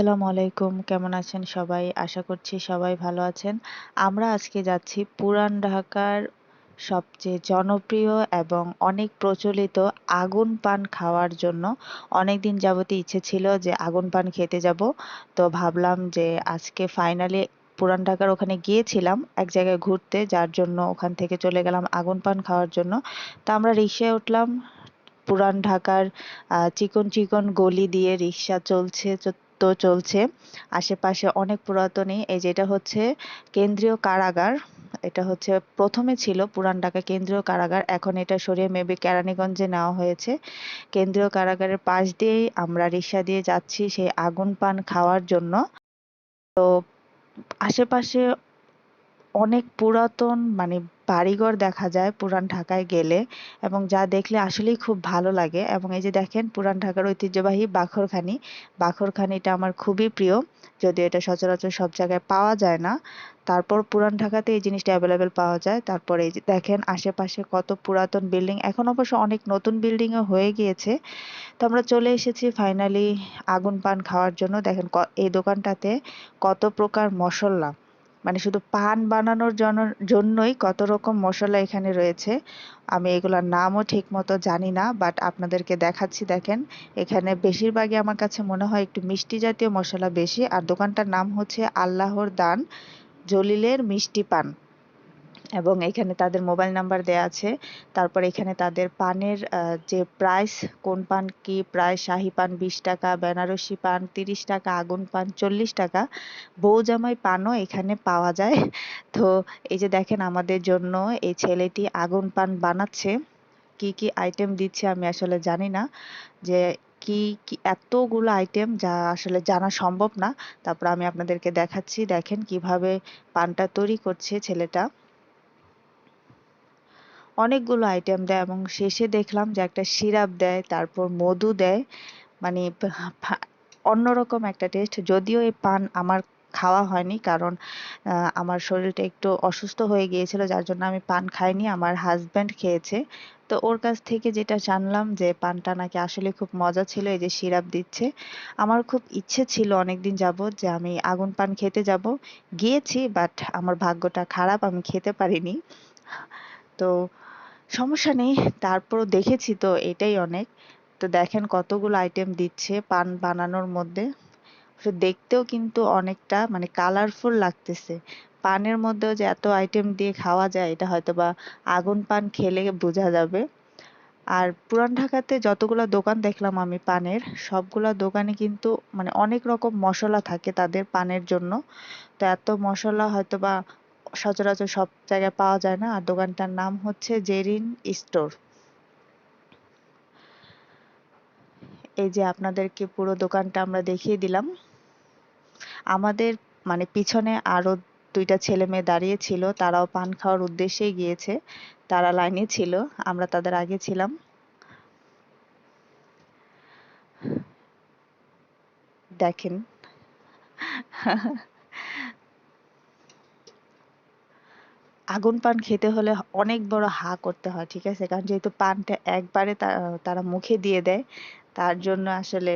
আসসালামু আলাইকুম। কেমন আছেন সবাই? আশা করছি সবাই ভালো আছেন। আমরা আজকে যাচ্ছি পুরান ঢাকার সবচেয়ে জনপ্রিয় এবং অনেক প্রচলিত আগুন পান খাওয়ার জন্য। অনেক দিন ইচ্ছে ছিল যে আগুন পান খেতে যাব। তো ভাবলাম যে আজকে ফাইনালি পুরান ঢাকার ওখানে গিয়েছিলাম এক জায়গায় ঘুরতে, যার জন্য ওখান থেকে চলে গেলাম আগুন পান খাওয়ার জন্য। তো আমরা রিক্সায় উঠলাম। পুরান ঢাকার চিকন চিকন গলি দিয়ে রিক্সা চলছে। তো চলছে। আশেপাশে অনেক পুরাতনই, এই যেটা হচ্ছে কেন্দ্রীয় কারাগার। এটা হচ্ছে প্রথমে ছিল পুরান ঢাকা কেন্দ্রীয় কারাগার, এখন এটা সরিয়ে মেবি কেরানীগঞ্জে নেওয়া হয়েছে। কেন্দ্রীয় কারাগারের পাশ দিয়েই আমরা রিক্সা দিয়ে যাচ্ছি সেই আগুন পান খাওয়ার জন্য। তো আশেপাশে অনেক পুরাতন মানে বাড়িঘর দেখা যায় পুরান ঢাকায় গেলে এবং যা দেখলে আসলেই খুব ভালো লাগে। এবং এই যে দেখেন পুরান ঢাকার ঐতিহ্যবাহী বাখরখানি, বাখরখানিটা আমার খুবই প্রিয়। যদিও এটা সচরাচর সব জায়গায় পাওয়া যায় না। তারপর পুরান ঢাকাতে এই জিনিসটা অ্যাভেলেবেল পাওয়া যায়। তারপর এই যে দেখেন আশেপাশে কত পুরাতন বিল্ডিং এখন অবশ্য অনেক নতুন বিল্ডিংও হয়ে গিয়েছে। তো আমরা চলে এসেছি ফাইনালি আগুন পান খাওয়ার জন্য। দেখেন এই দোকানটাতে কত প্রকার মশলা। মানে শুধু পান বানানোর জন্যই কত রকম মশলা এখানে রয়েছে। আমি এগুলোর নামও ঠিক মতো জানি না বাট আপনাদেরকে দেখাচ্ছি, দেখেন। এখানে বেশিরভাগই আমার কাছে মনে হয় একটু মিষ্টি জাতীয় মশলা বেশি, আর দোকানটার নাম হচ্ছে আল্লাহর দান জলিলের মিষ্টি পান। এবং এখানে তাদের মোবাইল নাম্বার দেয়া আছে। তারপর এখানে তাদের পানের যে প্রাইস কোন পান কি প্রাইস শাহি পান বিশ টাকা, বেনারসি পান তিরিশ টাকা, আগুন পান চল্লিশ টাকা, বউ জামাই পানও এখানে পাওয়া যায়। তো এই যে দেখেন আমাদের জন্য এই ছেলেটি আগুন পান বানাচ্ছে। কি কি আইটেম দিচ্ছে আমি আসলে জানি না। যে কি কি এতগুলো আইটেম যা আসলে জানা সম্ভব না। তারপর আমি আপনাদেরকে দেখাচ্ছি। দেখেন কীভাবে পানটা তৈরি করছে ছেলেটা। অনেকগুলো আইটেম দেয় এবং শেষে দেখলাম যে একটা সিরাপ দেয়, তারপর মধু দেয়। মানে অন্যরকম একটা টেস্ট যদিও এই পান আমার খাওয়া হয়নি কারণ আমার শরীরটা একটু অসুস্থ হয়ে গিয়েছিল, যার জন্য আমি পান খাইনি। আমার হাজব্যান্ড খেয়েছে। তো ওর কাছ থেকে যেটা জানলাম যে পানটা নাকি আসলে খুব মজা ছিল, এই যে সিরাপ দিচ্ছে। আমার খুব ইচ্ছে ছিল অনেকদিন যাবত যে আমি আগুন পান খেতে যাব। গিয়েছি বাট আমার ভাগ্যটা খারাপ, আমি খেতে পারিনি। তো সমস্যা নেই, তারপরও দেখেছি তো এটাই অনেক। তো দেখেন কতগুলো আইটেম দিচ্ছে পান বানানোর মধ্যে। দেখতেও কিন্তু অনেকটা মানে কালারফুল লাগতেছে। পানের মধ্যেও যে এত আইটেম দিয়ে খাওয়া যায়, এটা হয়তো বা আগুন পান খেলে বোঝা যাবে। আর পুরান ঢাকাতে যতগুলো দোকান দেখলাম আমি পানের, সবগুলা দোকানে কিন্তু মানে অনেক রকম মশলা থাকে তাদের পানের জন্য। তো এত মশলা হয়তো বা সচরাচর সব জায়গায় পাওয়া যায় না। আর দোকানটার নাম হচ্ছে জেরিন স্টোর। এই যে আপনাদেরকে পুরো দোকানটা আমরা দেখিয়ে দিলাম। আমাদের মানে পিছনে আরও দুইটা ছেলে মেয়ে দাঁড়িয়ে ছিল। তারাও পান খাওয়ার উদ্দেশ্যেই গিয়েছে। তারা লাইনে ছিল। আমরা তাদের আগে ছিলাম। দেখেন। আগুন পান খেতে হলে অনেক বড় হা করতে হয়, ঠিক আছে? কারণ যেহেতু পানটা একবারে তারা মুখে দিয়ে দেয়, তার জন্য আসলে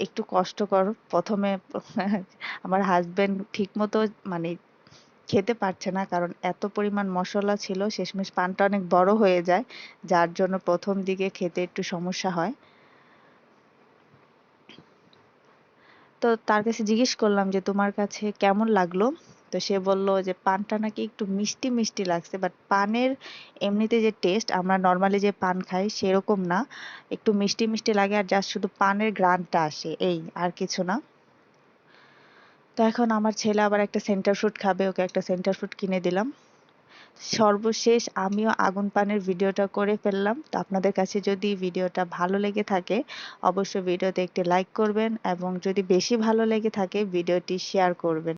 একটু কষ্টকর। প্রথমে আমার হাজবেন্ড ঠিক মতো মানে খেতে পারছে না, কারণ এত পরিমাণ মশলা ছিল, শেষমেশ পানটা অনেক বড় হয়ে যায়, যার জন্য প্রথম দিকে খেতে একটু সমস্যা হয়। তো তার কাছে জিজ্ঞেস করলাম যে, তোমার কাছে কেমন লাগল? তো সে বলল যে, পানটা নাকি একটু মিষ্টি মিষ্টি লাগছে বাট পানের এমনিতে যে টেস্ট আমরা নর্মালি যে পান খাই সেরকম না। একটু মিষ্টি মিষ্টি লাগে আর জাস্ট শুধু পানের গ্রানটা আসে, এই আর কিছু না। তো এখন আমার ছেলে আবার একটা সেন্টার ফ্রুট খাবে, ওকে একটা সেন্টার ফ্রুট কিনে দিলাম। সর্বশেষ আমিও আগুন পানের ভিডিওটা করে ফেললাম। তো আপনাদের কাছে যদি ভিডিওটা ভালো লেগে থাকে, অবশ্যই ভিডিওতে একটি লাইক করবেন এবং যদি বেশি ভালো লেগে থাকে, ভিডিওটি শেয়ার করবেন।